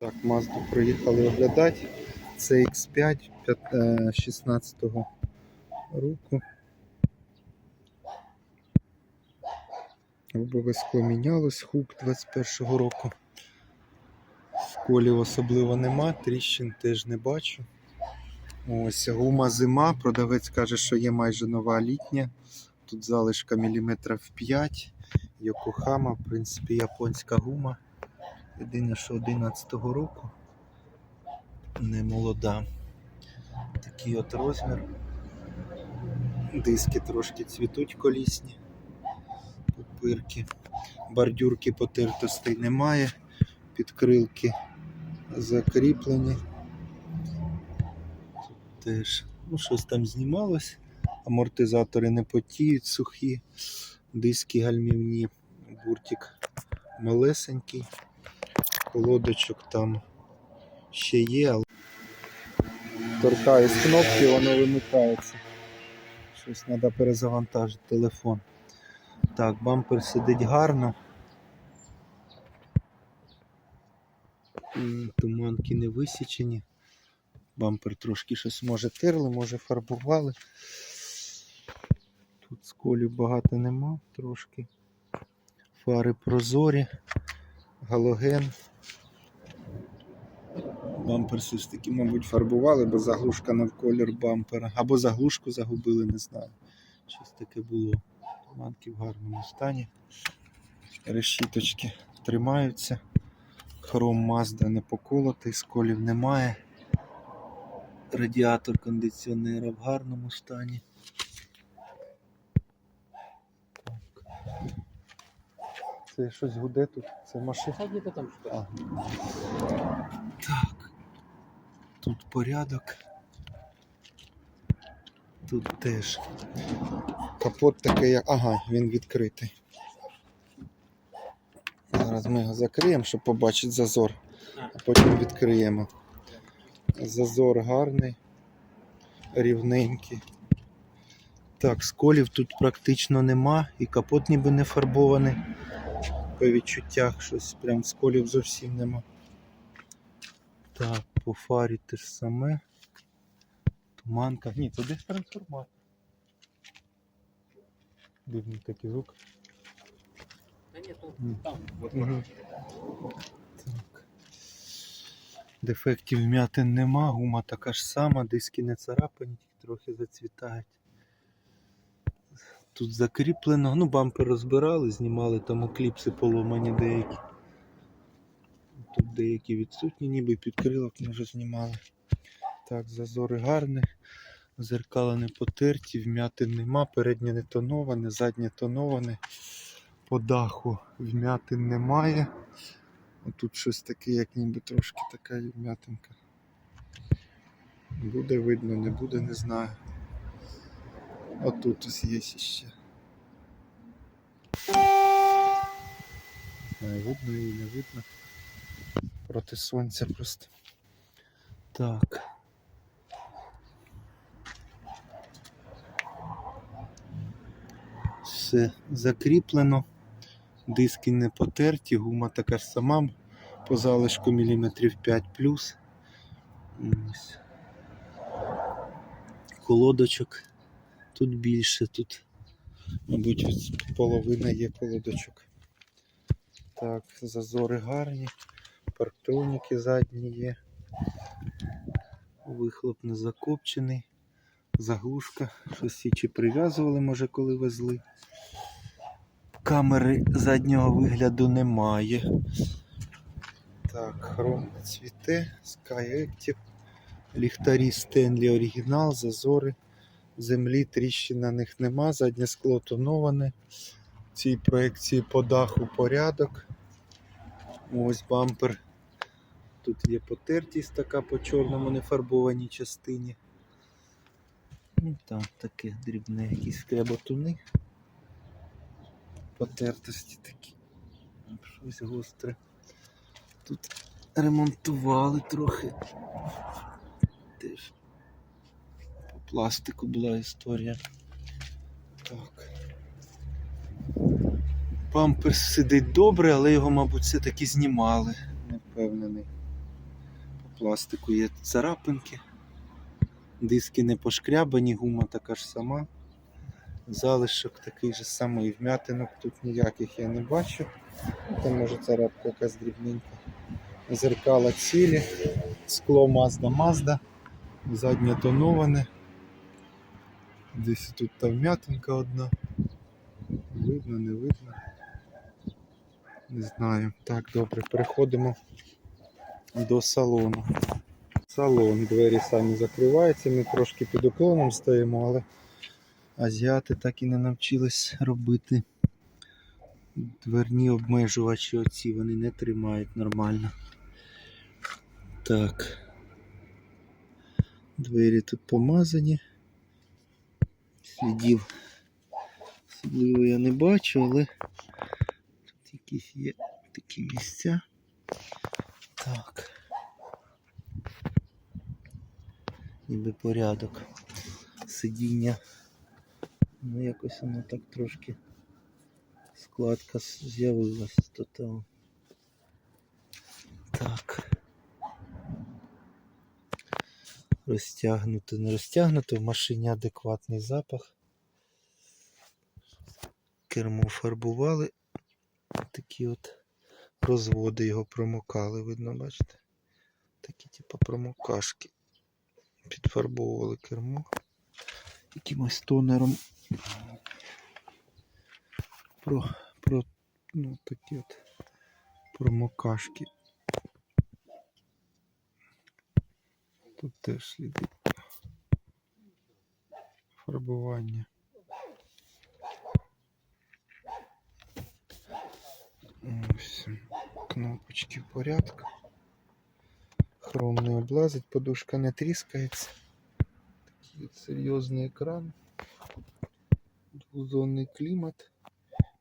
Так, Мазду проїхали оглядати. Це X5 16-го року. Лобове скло мінялось, хук 21-го року. Сколів особливо нема, тріщин теж не бачу. Ось гума зима. Продавець каже, що є майже нова літня. Тут залишка міліметрів 5. Йокохама, в принципі, японська гума. Єдине, що 11-го року. Не молода. Такий от розмір. Диски трошки цвітуть колісні. Пупирки. Бордюрки потертостей немає. Підкрилки закріплені. Тут теж ну, щось там знімалось. Амортизатори не потіють, сухі, диски гальмівні, буртик малесенький, колодочок там ще є, але торкаюсь кнопки, воно вимикається. Щось треба перезавантажити телефон. Так, бампер сидить гарно. Туманки не висічені. Бампер трошки щось може терли, може фарбували. Тут сколів багато нема трошки. Фари прозорі, галоген. Бампер ж таки, мабуть, фарбували, бо заглушка не в колір бампера. Або заглушку загубили, не знаю. Щось таке було. Туманки в гарному стані. Решіточки тримаються. Хром Мазда не поколотий, сколів немає. Радіатор кондиціонера в гарному стані. Це щось гуде тут, це машина. А где-то там. А. Так. Тут порядок. Тут теж. Капот такий, як. Ага, він відкритий. Зараз ми його закриємо, щоб побачити зазор, а потім відкриємо. Зазор гарний, рівненький. Так, сколів тут практично нема, і капот ніби не фарбований. По відчуттях щось прям сколів зовсім нема. Так, по фарі те ж саме. Туманка. Ні, це десь трансформатор. Дивний такий звук. Да нет, ну, там, вот. Так. Дефектів вмятин нема, гума така ж сама, диски не царапані, трохи зацвітають. Тут закріплено, ну бампер розбирали, знімали там кліпси поломані деякі. Тут деякі відсутні, ніби підкрилок ми вже знімали. Так, зазори гарні, зеркала не потерті, вмятин нема, переднє не тоноване, заднє тоноване. По даху вмятин немає. Тут щось таке, як ніби трошки така вмятинка. Буде видно, не буде, не знаю. Отут ось є ще. Не видно її, не видно. Проти сонця просто. Так. Все закріплено. Диски не потерті, гума така ж сама по залишку міліметрів 5 плюс. Колодочок тут більше, тут, мабуть, половина є колодочок. Так, зазори гарні, парктроніки задні є. Вихлоп не закопчений, заглушка, щось чи прив'язували, може, коли везли. Камери заднього вигляду немає. Так, хром цвіте, Sky Active, ліхтарі Stanley оригінал, зазори. Землі тріщин на них нема, заднє скло тоноване. В цій проекції по даху порядок. Ось бампер. Тут є потертість така по чорному нефарбованій частині. Ну, там таке дрібне якісь скреботуни потертості такі. Щось гостре. Тут ремонтували трохи. Теж пластику була історія. Так. Памперс сидить добре, але його, мабуть, все-таки знімали. Не впевнений. По пластику є царапинки. Диски не пошкрябані, гума така ж сама. Залишок такий же самий, вмятинок тут ніяких я не бачу. Там може царапка якась дрібненька. Зеркала цілі, скло Mazda, заднє тоноване. Десь тут та вмятинка одна. Видно, не видно. Не знаю. Так, добре, переходимо до салону. Салон, двері самі закриваються, ми трошки під уклоном стоїмо, але азіати так і не навчились робити. Дверні обмежувачі оці вони не тримають нормально. Так. Двері тут помазані. Слідів особливо я не бачу, але тут якісь є такі місця. Так. Ніби порядок. Сидіння. Ну якось воно так трошки складка з'явилась там. Так. Розтягнуто, не розтягнуто, в машині адекватний запах. Кермо фарбували. Такі от розводи його промокали, видно, бачите? Такі типу промокашки. Підфарбовували кермо якимось тонером. Про, про, ну, такі от промокашки. Тут теж сліди фарбування. Ось кнопочки в порядку. Хром не облазить, подушка не тріскається. Такий от серйозний екран. Двузонний клімат,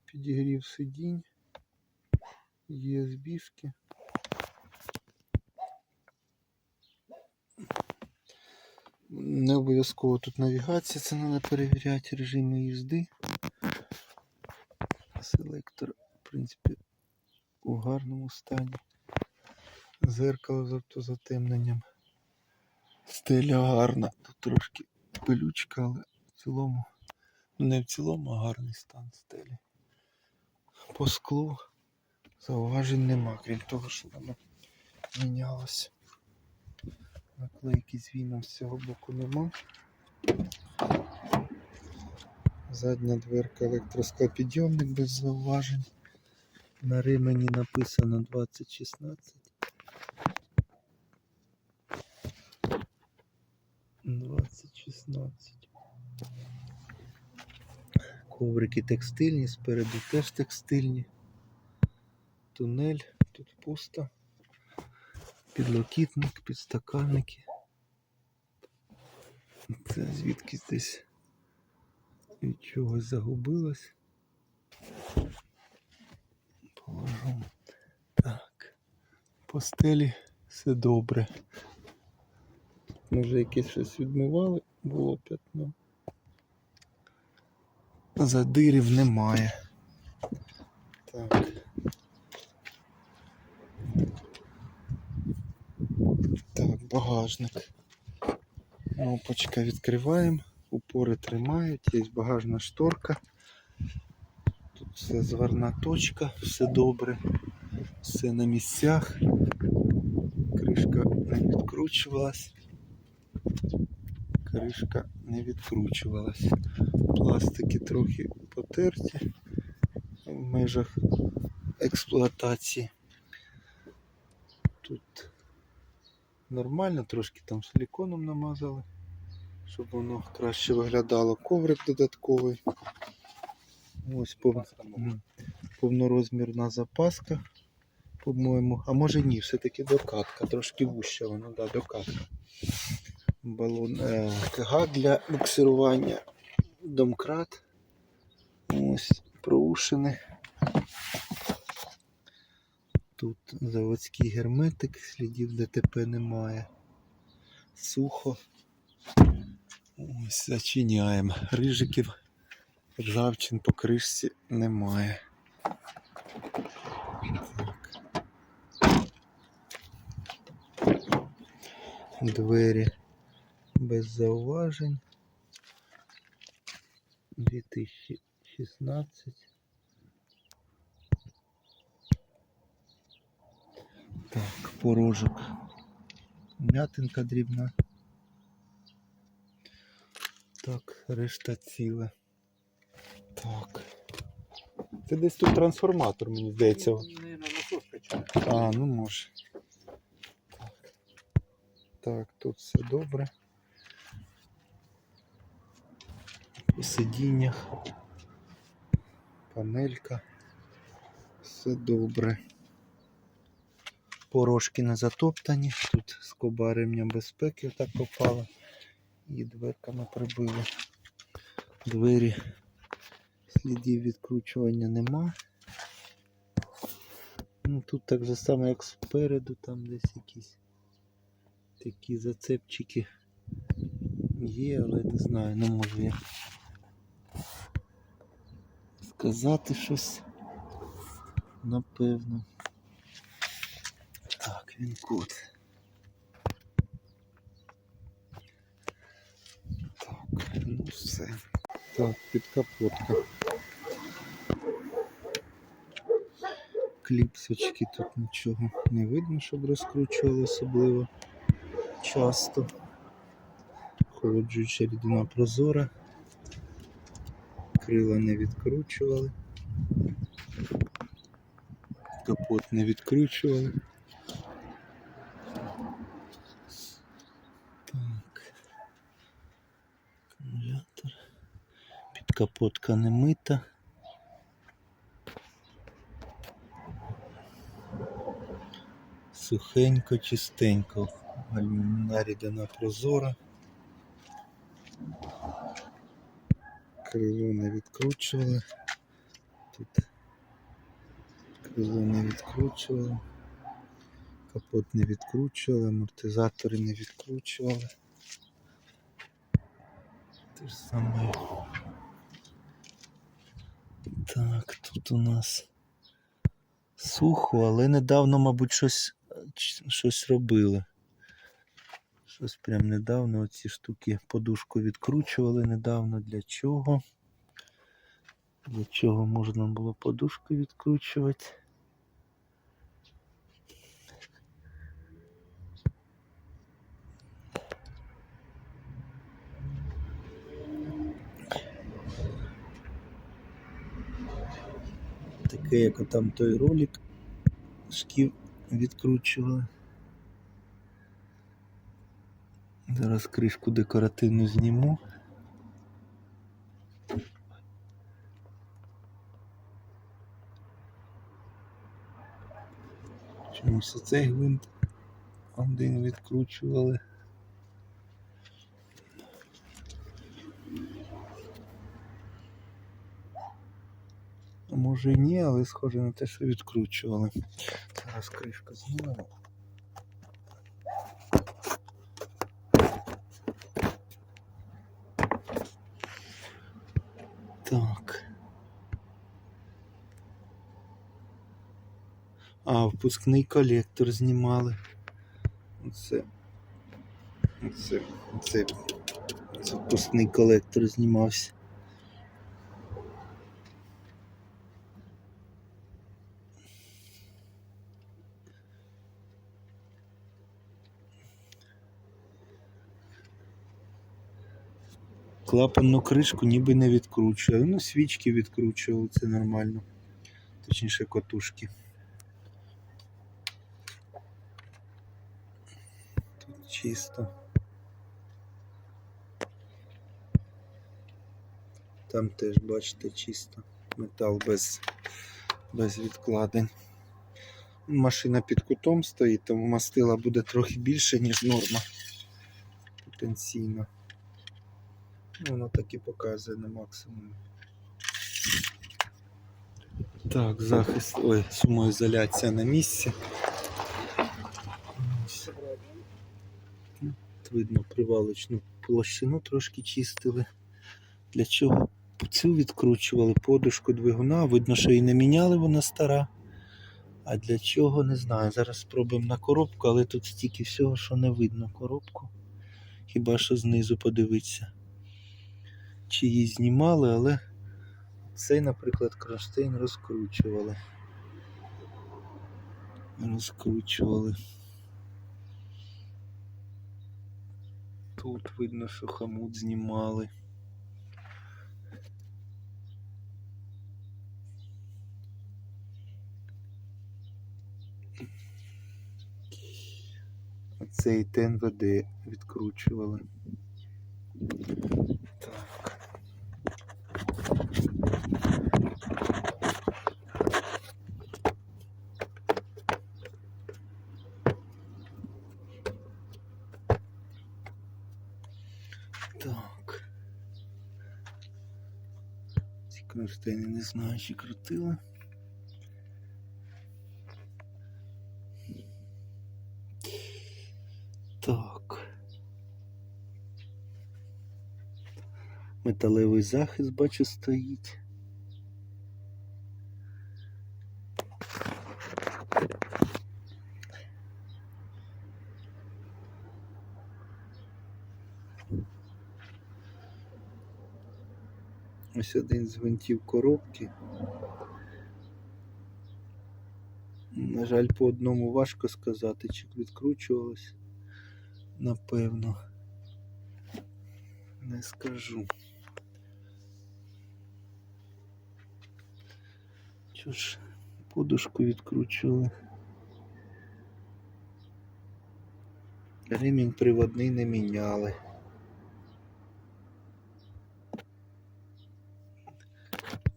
підігрів сидінь, USB-шки. Не обов'язково тут навігація, це треба перевіряти режими їзди. Селектор, в принципі, у гарному стані. Зеркало з автозатемненням. Стеля гарна. Тут трошки пилючка, але в цілому, ну не в цілому, а гарний стан стелі. По склу зауважень нема, крім того, що воно мінялося. Наклейки з віном з цього боку нема. Задня дверка електросклопідйомник без зауважень. На ремені написано 2016. 2016. Коврики текстильні, спереду теж текстильні. Тунель, тут пусто. Підлокітник, підстаканники. Це звідки десь від чогось загубилось. Положу. Так. По стелі все добре. Може якесь щось відмивали, було п'ятно. Задирів немає. Так. Так, багажник. Кнопочка відкриваємо, упори тримають, є багажна шторка. Тут все зварна точка, все добре, все на місцях. Кришка не відкручувалась. Кришка не відкручувалась. Пластики трохи потерті в межах експлуатації. Тут нормально, трошки там силіконом намазали, щоб воно краще виглядало. Коврик додатковий. Ось пов... повнорозмірна запаска, по-моєму. А може ні, все-таки докатка, трошки вуща вона, да, докатка. Балон е, КГ для буксирування, домкрат. Ось проушини. Тут заводський герметик, слідів ДТП немає. Сухо. Ось зачиняємо. Рижиків, ржавчин по кришці немає. Двері без зауважень. 2016. Так, порожок. М'ятинка дрібна. Так, решта ціле. Так. Це десь тут трансформатор, мені здається. А, ну може. Так. Так, тут все добре. По сидіннях. Панелька. Все добре. Порожки не затоптані. Тут скоба ремня безпеки отак попала. І дверками прибили. Двері. Слідів відкручування нема. Ну, тут так же само, як спереду, там десь якісь такі зацепчики є, але не знаю, не можу я сказати щось. Напевно. Так, він код. Так, ну все. Так, підкапотка. кліпсочки тут нічого не видно, щоб розкручували особливо часто. Холоджуюча рідина прозора. Крила не відкручували. Капот не відкручували. Акумулятор. Підкапотка не мита. Сухенько, чистенько. Нарідана прозора. Крило не відкручували. Тут крило не відкручували. Капот не відкручували, амортизатори не відкручували. Ж. Так, тут у нас сухо, але недавно, мабуть, щось, щось робили. Щось прям недавно оці штуки подушку відкручували недавно. Для чого? Для чого можна було подушку відкручувати? Таке, як там той ролик шків відкручували. Зараз кришку декоративну зніму. Чомусь оцей гвинт один відкручували. А і ні, але схоже на те, що відкручували. Зараз кришку знімемо. Так. А, впускний колектор знімали. Оце. Оце. Оце. Це впускний колектор знімався. Клапанну кришку ніби не відкручували. Ну, свічки відкручували, це нормально. Точніше, котушки. Тут чисто. Там теж, бачите, чисто. Метал без, без відкладень. Машина під кутом стоїть, тому мастила буде трохи більше, ніж норма. Потенційно. Воно так і показує на максимум. Так, захист. Ой, шумоізоляція на місці. Тут видно привалочну площину трошки чистили. Для чого цю відкручували подушку двигуна. Видно, що і не міняли, вона стара. А для чого не знаю. Зараз спробуємо на коробку, але тут стільки всього, що не видно коробку. Хіба що знизу подивитися. Чи її знімали, але цей, наприклад, кронштейн розкручували. Розкручували. Тут видно, що хомут знімали. Цей ТНВД відкручували. Так. Ці кронштейни не знаю, чи крутила. Так. Металевий захист, бачу, стоїть. Ось один з гвинтів коробки. На жаль, по одному важко сказати, чи відкручувалось. Напевно. Не скажу. Чого ж подушку відкручували? Ремінь приводний не міняли.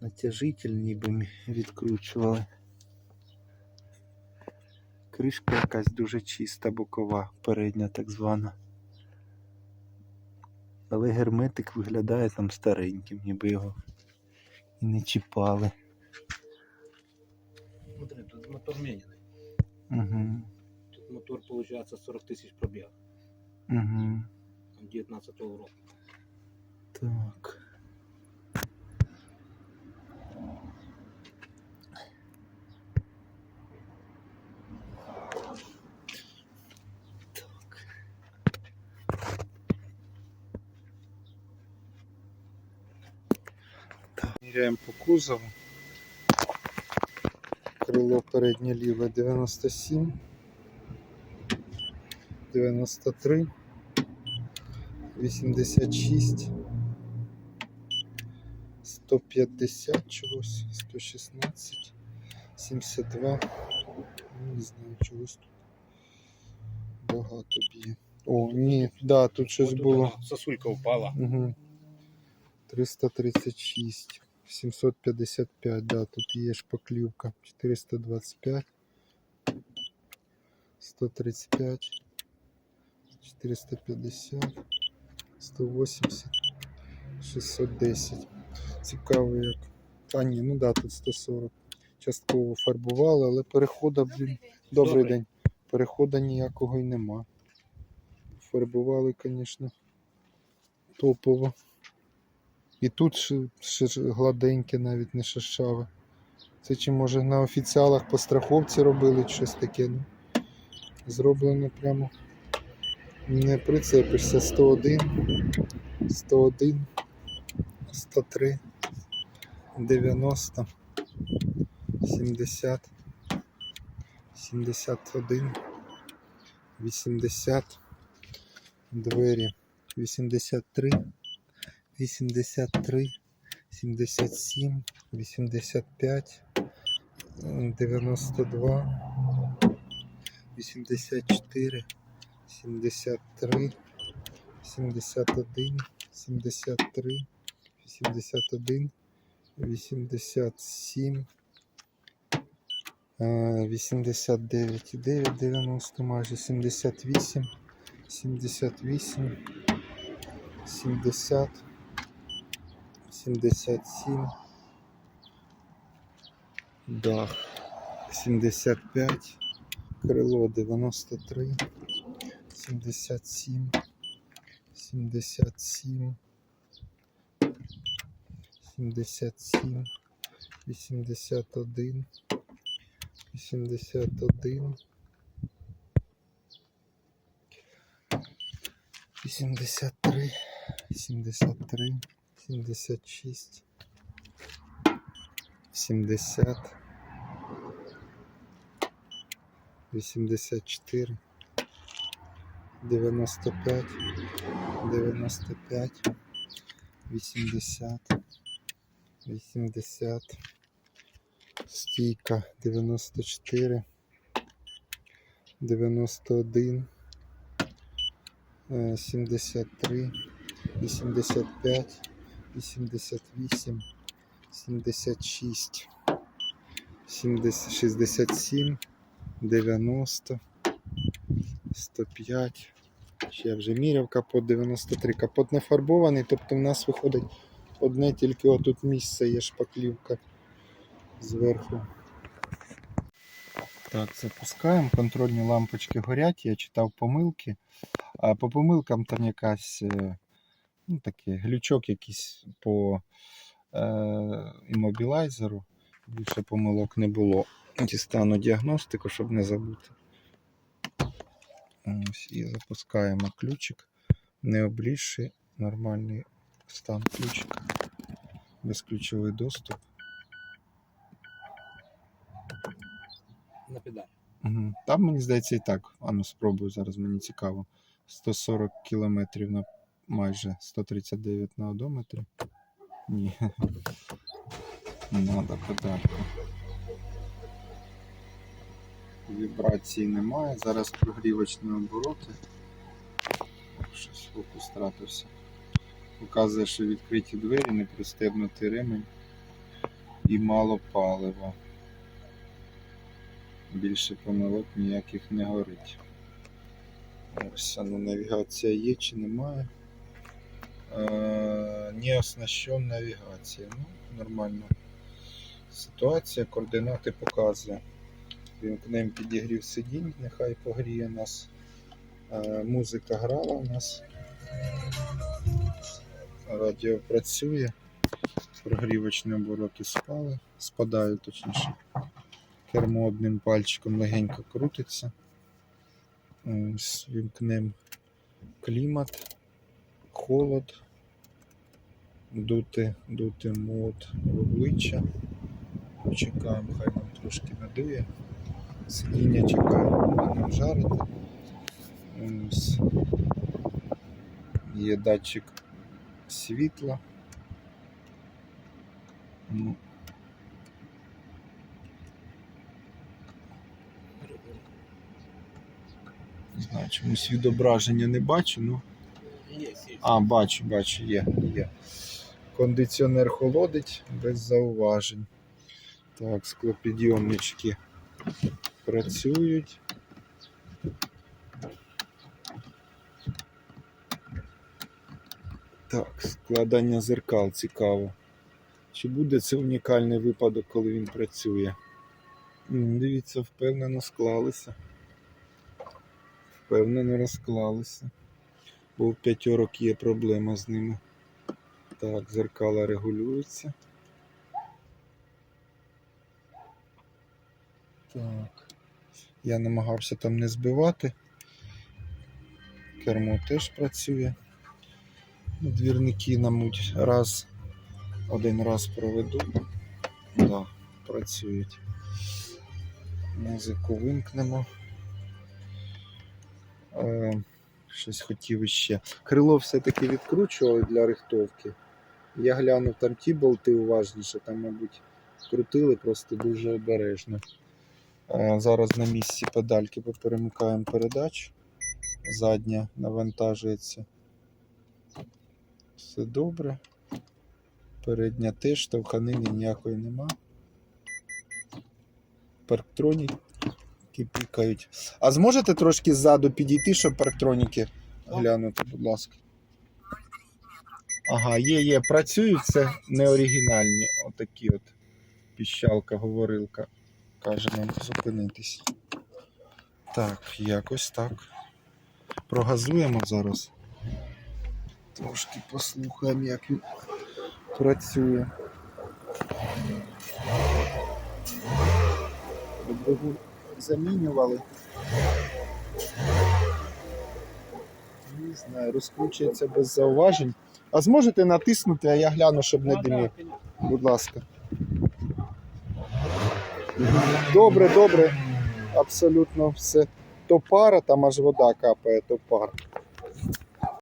Натяжитель ніби мі- відкручували. Кришка якась дуже чиста, бокова, передня так звана. Але герметик виглядає там стареньким, ніби його і не чіпали. Смотри, тут мотор меняный. Угу. Тут мотор получается 40 тысяч пробег. Угу. Там 19 року. Так. Міряємо по кузову. Крило переднє ліве 97, 93, 86. 150 чогось, 116, 72. Ну, Не знаю, чогось тут багато б'є. О, ні, да, тут щось було. Сосулька упала. Угу. 336, 755, да, тут є шпаклівка. 425, 135, 450, 180, 610. Цікаво як. А ні, ну да, тут 140. Частково фарбували, але перехода, блін. Добрий Добрий. день. Перехода ніякого й нема. Фарбували, звісно, топово. І тут гладеньке, навіть не шершаве. Це чи може на офіціалах по страховці робили щось таке. Ну, зроблено прямо. Не прицепишся 101, 101, 103, 90, 70, 71, 80, двері 83, 83, 77, 85, 92, 84, 73, 71, 73, 81, 87, е, 89, 9, 90 майже 78, 78, 70, 77, дах 75, крило 93, 77, 77, 77, 81, 81. 83, 73, 76, 70, 84, 95, 95, 80, 80, стійка 94, 91, е, 73, 85, 88, 76, 70, 67, 90, 105. Ще я вже міряв капот 93. Капот не фарбований, тобто в нас виходить одне тільки отут місце є шпаклівка зверху. Так, запускаємо. Контрольні лампочки горять. Я читав помилки. А по помилкам там якась е, ну, такий глючок якийсь по е, іммобілайзеру. Більше помилок не було. Дістану діагностику, щоб не забути. Ось, і запускаємо ключик. Не облізший, нормальний стан ключика. Безключовий доступ. На педаль. Мгм. Там, мені здається, і так. Ану, спробую зараз, мені цікаво. 140 кілометрів на майже 139 на одометрі. Ні. Надо педальку. Вібрації немає. Зараз прогрівочні обороти. Щось фокус стратився. Показує, що відкриті двері, не пристебнутий ремень і мало палива. Більше помилок ніяких не горить. Ось ну, навігація є чи немає. Е, не оснащен навігація. Ну, нормально. Ситуація, координати показує. Вімкнемо підігрів сидінь, нехай погріє нас. Е, музика грала у нас. Радіо працює. Прогрівочні обороти спали, спадають точніше. Кермо одним пальчиком легенько крутиться. Ось, Вімкнемо клімат, холод, дути, дути мод в обличчя. Почекаємо, хай нам трошки надує. Сидіння чекаємо, будемо жарити. Ось. Є датчик світла. Ну, Не знаю, чомусь відображення не бачу, ну. А, бачу, бачу, є, є. Кондиціонер холодить без зауважень. Так, склопідйомнички працюють. Так, складання зеркал цікаво. Чи буде це унікальний випадок, коли він працює? Дивіться, впевнено склалися. Впевнено розклалися. У п'ятьорок є проблема з ними. Так, зеркала регулюються. Так. Я намагався там не збивати. Кермо теж працює. Двірники намуть раз, один раз проведу. Да, працюють. Музику вимкнемо. Е, щось хотів іще. Крило все-таки відкручували для рихтовки. Я глянув там ті болти уважніше, там, мабуть, крутили просто дуже обережно. Е, Зараз на місці педальки поперемикаємо передач. Задня навантажується. Все добре. Передня теж штовханини ніякої нема. Парктроніки пікають. А зможете трошки ззаду підійти, щоб парктроніки глянути, будь ласка. Ага, є, є, працюють, це не оригінальні. Отакі от піщалка, говорилка. Каже нам зупинитись. Так, якось так. Прогазуємо зараз. Трошки послухаємо, як він працює. Двигун замінювали. Не знаю, розкручується без зауважень. А зможете натиснути, а я гляну, щоб не димів. Будь ласка. Добре, добре. Абсолютно все. То пара, там аж вода капає, то пара.